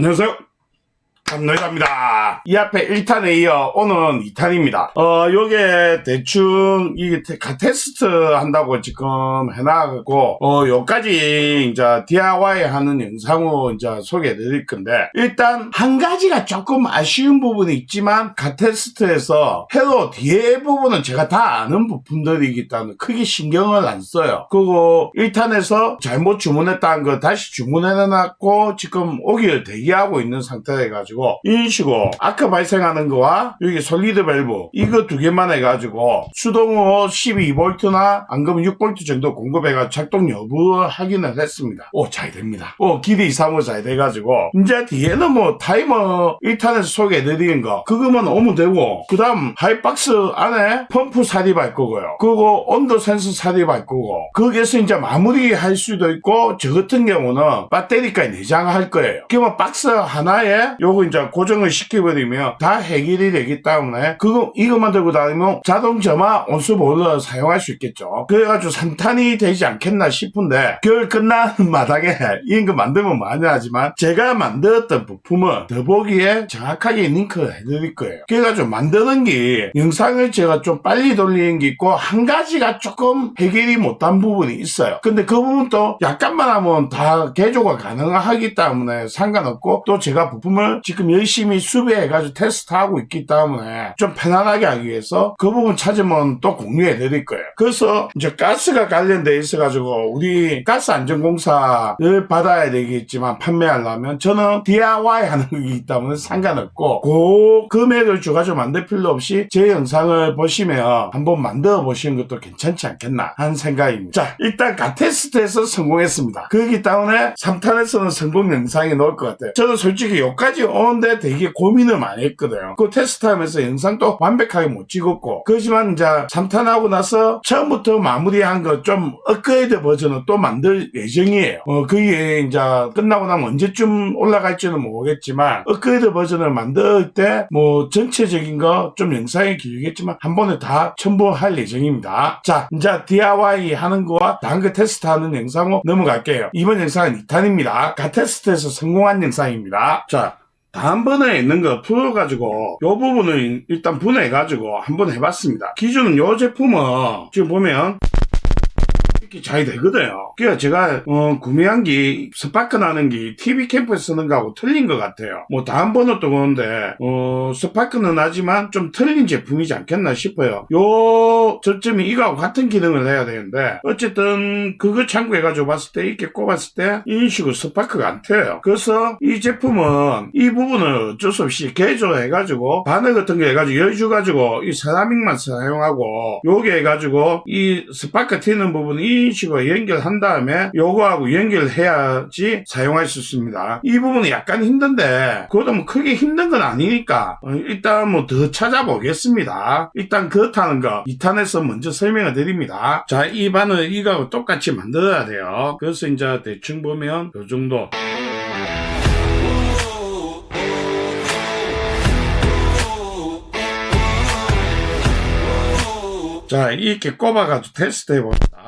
안녕하세요. 감노이입니다. 이 앞에 1탄에 이어 오는 2탄입니다. 어, 요게 대충 이 테, 가- 테스트 한다고 지금 해놔갖고, 어, 요까지 이제 DIY 하는 영상을 이제 소개해 드릴 건데, 일단 한 가지가 조금 아쉬운 부분이 있지만, 가 테스트에서 해도 뒤에 부분은 제가 다 아는 부품들이기 때문에 크게 신경을 안 써요. 그리고 1탄에서 잘못 주문했다는 거 다시 주문해 놨고, 지금 오기를 대기하고 있는 상태여가지고, 이런 식으로 아까 발생하는 거와 여기 솔리드 밸브 이거 두 개만 해가지고 수동으로 12V나 안 그러면 6V 정도 공급해가 작동 여부 확인을 했습니다. 오 잘 됩니다. 오 기대 이상으로 잘 돼가지고 이제 뒤에는 뭐 타이머 1탄에서 소개해드린 거 그거만 오면 되고 그 다음 하이박스 안에 펌프 삽입할 거고요. 그리고 온도 센서 삽입할 거고 거기에서 이제 마무리할 수도 있고 저 같은 경우는 배터리까지 내장할 거예요. 그러면 박스 하나에 요거 이제 고정을 시켜버리면 다 해결이 되기 때문에 그거 이것만 들고 다니면 자동 점화 온수 보일러 사용할 수 있겠죠. 그래가지고 3탄이 되지 않겠나 싶은데 겨울 끝나는 마당에 이런 거 만들면 많이 하지만 제가 만들었던 부품은 더보기에 정확하게 링크 해드릴 거예요. 그래가지고 만드는 게 영상을 제가 좀 빨리 돌리는 게 있고 한 가지가 조금 해결이 못한 부분이 있어요. 근데 그 부분도 약간만 하면 다 개조가 가능하기 때문에 상관없고 또 제가 부품을 지금 열심히 수비해가지고 테스트하고 있기 때문에 좀 편안하게 하기 위해서 그 부분 찾으면 또 공유해 드릴 거예요. 그래서 이제 가스가 관련돼 있어가지고 우리 가스 안전공사를 받아야 되겠지만 판매하려면 저는 DIY 하는 거기 때문에 상관없고 그 금액을 주가지고 만들 필요 없이 제 영상을 보시면 한번 만들어 보시는 것도 괜찮지 않겠나 하는 생각입니다. 자 일단 가테스트에서 성공했습니다. 그렇기 때문에 3탄에서는 성공 영상이 나올 것 같아요. 저는 솔직히 여기까지 오는데 되게 고민을 많이 했거든요. 그 테스트하면서 영상도 완벽하게 못 찍었고 그렇지만 이제 3탄하고 나서 처음부터 마무리한 거 좀 업그레이드 버전을 또 만들 예정이에요. 어 그게 이제 끝나고 나면 언제쯤 올라갈지는 모르겠지만 업그레이드 버전을 만들 때 뭐 전체적인 거 좀 영상이 길겠지만 한 번에 다 첨부할 예정입니다. 자 이제 DIY 하는 거와 다른 거 테스트하는 영상으로 넘어갈게요. 이번 영상은 2탄입니다. 가 테스트에서 성공한 영상입니다. 자 다음번에 있는 거 풀어가지고 요 부분을 일단 분해가지고 한번 해봤습니다. 기존은 요 제품은 지금 보면 이렇게 잘 되거든요. 그래서 제가 어, 구매한 게 스파크 나는 게 TV 캠프에서 쓰는 거하고 틀린 것 같아요. 뭐 다음번은 또 그런데 어, 스파크는 나지만 좀 틀린 제품이지 않겠나 싶어요. 요 저점이 이거하고 같은 기능을 해야 되는데 어쨌든 그거 참고해가지고 봤을 때 이렇게 꼽았을 때 식으로 스파크가 안 튀어요. 그래서 이 제품은 이 부분을 어쩔 수 없이 개조해가지고 바늘 같은 거 해가지고 열주 가지고 이 세라믹만 사용하고 요게 해가지고 이 스파크 튀는 부분 이런 식으로 연결한 다음에 요거하고 연결해야지 사용할 수 있습니다. 이 부분은 약간 힘든데 그것도 뭐 크게 힘든 건 아니니까 어, 일단 뭐 더 찾아보겠습니다. 일단 그렇다는 거 2탄에서 먼저 설명을 드립니다. 자, 이 바늘 이거하고 똑같이 만들어야 돼요. 그래서 이제 대충 보면 요 정도 자, 이렇게 꼽아가지고 테스트 해봅니다.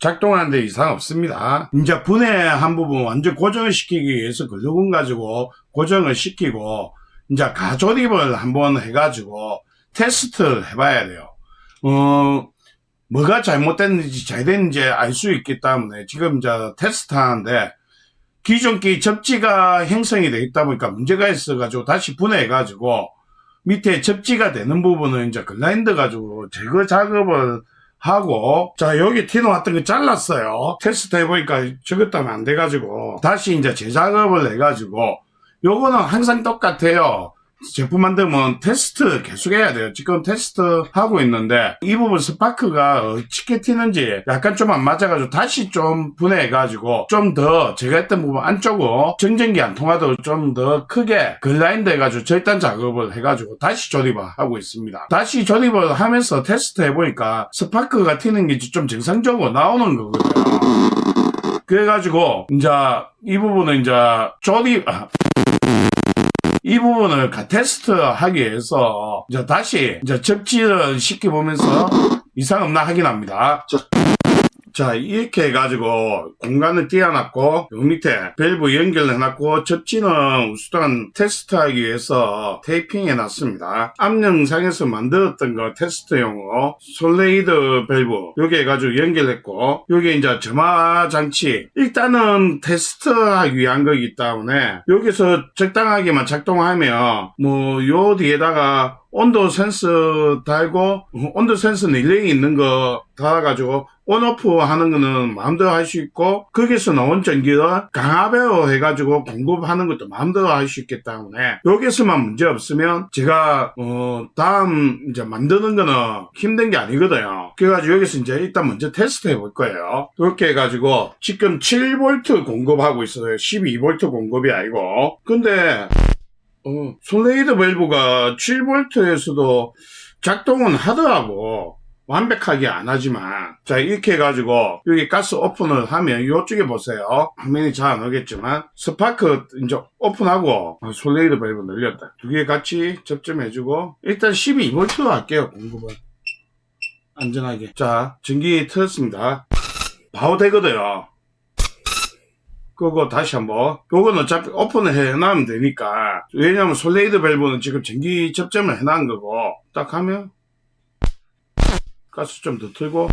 작동하는데 이상 없습니다. 이제 분해 한 부분 완전 고정을 시키기 위해서 글루건 가지고 고정을 시키고 이제 가조립을 한번 해가지고 테스트를 해봐야 돼요. 어, 뭐가 잘못됐는지 잘 됐는지 알 수 있기 때문에 지금 이제 테스트 하는데 기존 기 접지가 형성이 돼 있다 보니까 문제가 있어가지고 다시 분해해가지고 밑에 접지가 되는 부분은 이제 글라인더 가지고 제거 작업을 하고 자 여기 튀어나왔던 거 잘랐어요. 테스트 해보니까 때문에 안 돼가지고 다시 이제 재작업을 해가지고 요거는 항상 똑같아요 제품 만들면 테스트 계속 해야 돼요. 지금 테스트 하고 있는데 이 부분 스파크가 어떻게 튀는지 약간 좀 안 맞아가지고 다시 좀 분해해가지고 좀 더 제가 했던 부분 안쪽으로 정전기 안 통하도록 좀 더 크게 글라인드 해가지고 절단 작업을 해가지고 다시 조립을 하고 있습니다. 다시 조립을 하면서 테스트 해보니까 스파크가 튀는 게 좀 정상적으로 나오는 거거든요. 그래가지고 이제 이 부분은 이제 조립 아, 이 부분을 가- 테스트 하기 위해서 이제 다시 이제 적지를 시켜보면서 이상 없나 확인합니다. 자 이렇게 해가지고 공간을 띄워놨고 요 밑에 밸브 연결해놨고 접지는 우수단 테스트하기 위해서 테이핑 해놨습니다. 앞 영상에서 만들었던 거 테스트용으로 솔레이드 밸브 여기 해가지고 연결했고 여기 이제 점화 장치. 일단은 테스트하기 위한 거기 때문에 여기서 적당하게만 작동하면 뭐 요 뒤에다가 온도 센서 달고 어, 온도 센서 릴레이 있는 거 달아가지고 온오프 하는 거는 마음대로 할 수 있고 거기서 나온 전기를 강압으로 해가지고 공급하는 것도 마음대로 할 수 있기 때문에 여기서만 문제 없으면 제가 어 다음 이제 만드는 거는 힘든 게 아니거든요. 그래가지고 여기서 이제 일단 먼저 테스트 해볼 거예요. 이렇게 해가지고 지금 7V 공급하고 있어요. 12V 공급이 아니고. 근데 어, 솔레이드 밸브가 7V에서도 작동은 하더라고. 완벽하게 안 하지만. 자, 이렇게 해가지고, 여기 가스 오픈을 하면, 이쪽에 보세요. 화면이 잘 안 오겠지만, 스파크 이제 오픈하고, 아, 솔레이드 밸브 늘렸다. 두 개 같이 접점해주고, 일단 12V로 할게요, 공급은. 안전하게. 자, 전기 틀었습니다. 바로 되거든요. 그거 다시 한번. 요거는 어차피 오픈을 해놔면 되니까. 왜냐면 솔레이드 밸브는 지금 전기 접점을 해놓은 거고, 딱 하면, 가스 좀 더 틀고,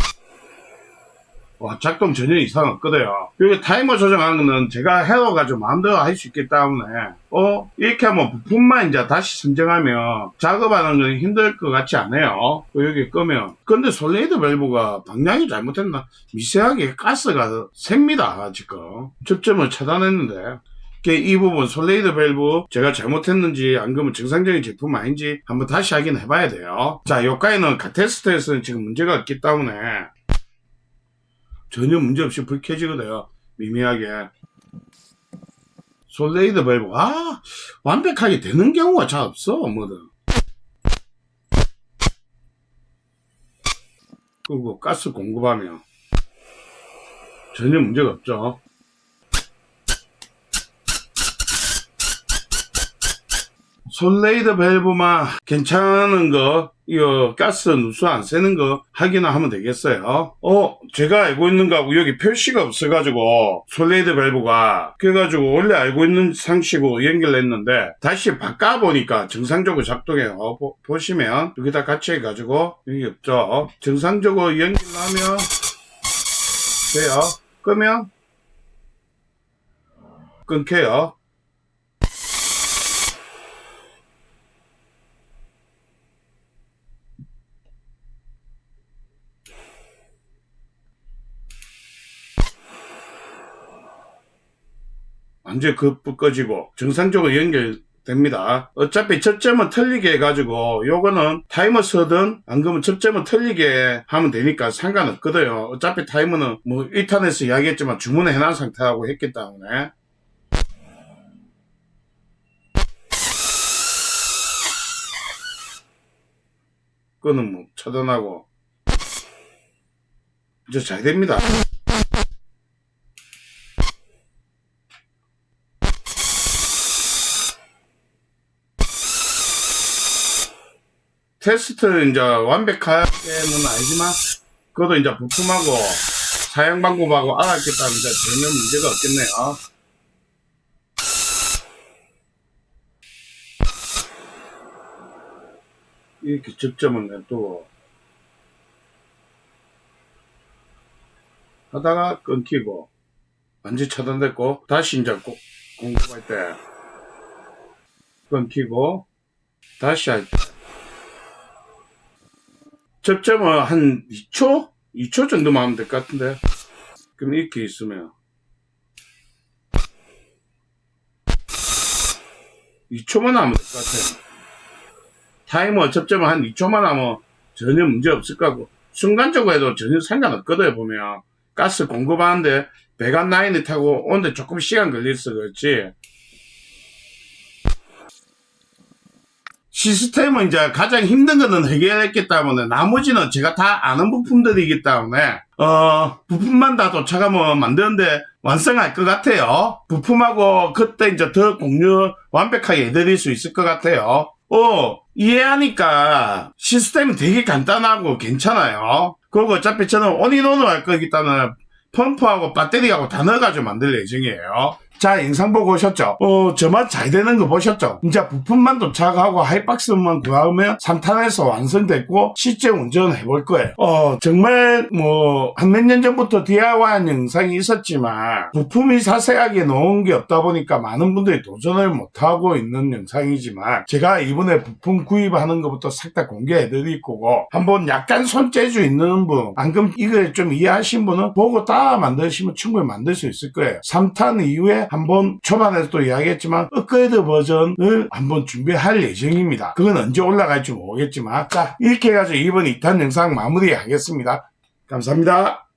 와, 작동 전혀 이상 없거든요. 여기 타이머 조정하는 거는 제가 해워가지고 마음대로 할 수 있기 때문에, 어, 이렇게 하면 부품만 이제 다시 선정하면 작업하는 건 힘들 것 같지 않아요. 그 여기 끄면. 근데 솔레이드 밸브가 방향이 잘못했나? 미세하게 가스가 셉니다, 지금. 접점을 차단했는데. 이이 부분 솔레이드 밸브 제가 잘못했는지 안 그러면 정상적인 제품 아닌지 한번 다시 확인해 봐야 돼요. 자, 여기까지는 가 테스트에서는 지금 문제가 없기 때문에 전혀 문제 없이 불 켜지거든요. 미미하게. 솔레이드 밸브 아 완벽하게 되는 경우가 잘 없어 뭐든. 그리고 가스 공급하면 전혀 문제가 없죠. 솔레이드 밸브만 괜찮은 거, 이거 가스 누수 안 새는 거 확인을 하면 되겠어요. 어, 제가 알고 있는 거하고 여기 표시가 없어 가지고 솔레이드 밸브가 그래 가지고 원래 알고 있는 상식으로 연결했는데 다시 바꿔 보니까 정상적으로 작동해요. 보, 보시면 여기 다 같이 해 가지고 여기 없죠. 정상적으로 연결하면 돼요. 끄면 끊겨요. 완전 그불 꺼지고 정상적으로 연결 됩니다. 어차피 접점은 틀리게 해가지고 요거는 타이머 서든 안 그러면 접점은 틀리게 하면 되니까 상관없거든요. 어차피 타이머는 뭐 1탄에서 이야기했지만 주문해놓은 상태라고 했기 때문에 그거는 뭐 차단하고 이제 잘 됩니다. 테스트 이제 완벽하게는 아니지만 그것도 이제 부품하고 사용 방법하고 알았기 때문에 전혀 문제가 없겠네요. 이렇게 접점을 냅두고 하다가 끊기고 완전 차단됐고 다시 이제 고- 공급할 때 끊기고 다시 할 때 접점은 한 2초? 2초 정도만 하면 될 것 같은데. 그럼 이렇게 있으면. 2초만 하면 될 것 같아요. 타이머 접점을 한 2초만 하면 전혀 문제 없을 거고, 순간적으로 해도 전혀 상관없거든요, 보면. 가스 공급하는데 배관 라인을 타고 오는데 조금 시간 걸려서 그렇지. 시스템은 이제 가장 힘든 거는 해결했기 때문에 나머지는 제가 다 아는 부품들이기 때문에 어 부품만 다 도착하면 만드는데 완성할 것 같아요. 부품하고 그때 이제 더 공유 완벽하게 해드릴 수 있을 것 같아요. 어 이해하니까 시스템이 되게 간단하고 괜찮아요. 그리고 어차피 저는 온인온으로 할 거기 때문에 펌프하고 배터리하고 다 넣어가지고 만들 예정이에요. 자, 영상 보고 오셨죠? 어, 저만 잘 되는 거 보셨죠? 이제 부품만 도착하고 하이박스만 구하면 3탄에서 완성됐고, 실제 운전해 볼 거예요. 어, 정말 뭐, 한 몇 년 전부터 DIY 한 영상이 있었지만, 부품이 자세하게 놓은 게 없다 보니까 많은 분들이 도전을 못하고 있는 영상이지만, 제가 이번에 부품 구입하는 것부터 싹 다 공개해 드릴 거고, 한번 약간 손재주 있는 분, 방금 이걸 좀 이해하신 분은 보고 다 만드시면 충분히 만들 수 있을 거예요. 3탄 이후에 한번 초반에서 또 이야기했지만 업그레이드 버전을 한번 준비할 예정입니다. 그건 언제 올라갈지 모르겠지만 자 이렇게 해가지고 이번 2탄 영상 마무리하겠습니다. 감사합니다.